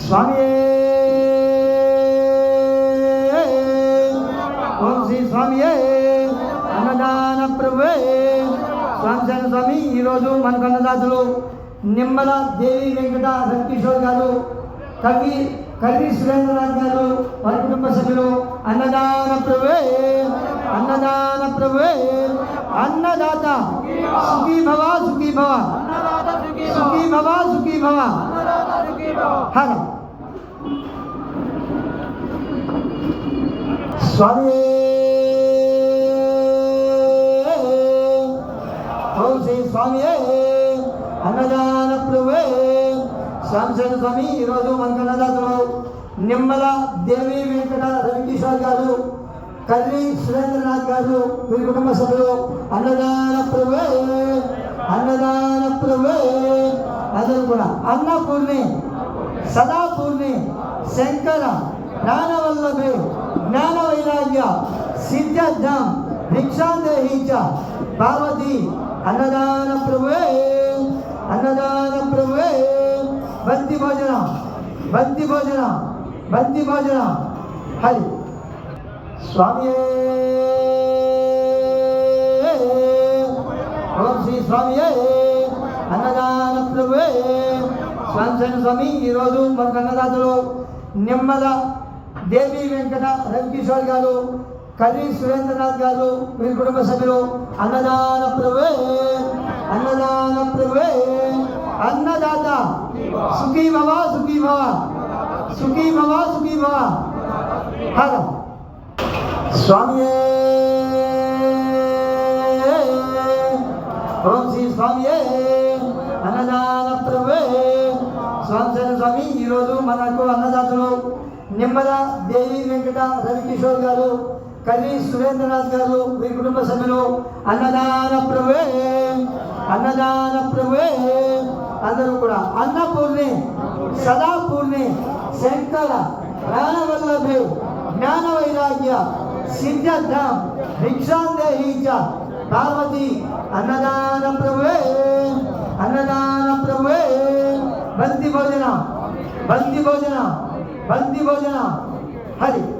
స్వామి! ఓం శ్రీ స్వామి! అన్నదాన ప్రభువే! స్వామి స్వామి ఈరోజు మనకు అన్నదాతలు నిమ్మల దేవి వెంకట రవికిషోర్ గారు కవి కవి సురేంద్రనాథ్ గారు వారి కుటుంబ సభ్యులు అన్నదాన ప్రభువే! అన్నదాన ప్రభువే! అన్నదాత సుఖీ భవ సుఖీ భవ సుఖీ భవ సుఖీ భవ హర స్వామి ఓం శ్రీ స్వామి అన్నదాన ప్రభువే శాంసన్ స్వామి ఈరోజు మనకు అన్నదాతలు నిమ్మల దేవి వెంకట రవికిషోర్ గారు కర్రీ సురేంద్రనాథ్ గారు వీరి కుటుంబ సభ్యులు అన్నదాన ప్రభువే అన్నదాన ప్రభువే అందరూ కూడా అన్నపూర్ణి సదాపూర్ణి శంకర జ్ఞానవల్లభే జ్ఞాన వైరాగ్య సిద్ధార్థం భిక్షాందేహి పార్వతి అన్నదాన ప్రభువే అన్నదాన ప్రభువే. బంతి భోజన బంతి భోజన బంతి భోజన. హరి. స్వామి ఓం శ్రీ స్వామి స్వామి స్వామి ఈరోజు మన అన్నదాతలు నిమ్మల దేవి వెంకట రవికిషోర్ గారు కర్రీ సురేంద్రనాథ్ గారు వీరి కుటుంబ సభ్యులు అన్నదాన ప్రభువే అన్నదాన ప్రభువే అన్నదాత సుఖీ భవ సుఖీ భవ సుఖీ భవ సుఖీ భవ హర. స్వామి ఓం శ్రీ స్వామి అన్నదాన ప్రభువే. స్వామి స్వామి ఈరోజు మనకు అన్నదాతలు నిమ్మల దేవి వెంకట రవికిషోర్ గారు కర్రీ సురేంద్రనాథ్ గారు మీ కుటుంబ సభ్యులు అన్నదాన ప్రభువే అన్నదాన ప్రభువే. అందరూ కూడా అన్నపూర్ణి సదాపూర్ణి శంకర ప్రాణవల్లభి జ్ఞాన వైరాగ్య సిద్ధార్థం భిక్షాందేహీచ చ పార్వతి అన్నదాన ప్రభువే. అన్నదాన బంతి భోజన. బంతి భోజన. బంతి భోజన. హరి.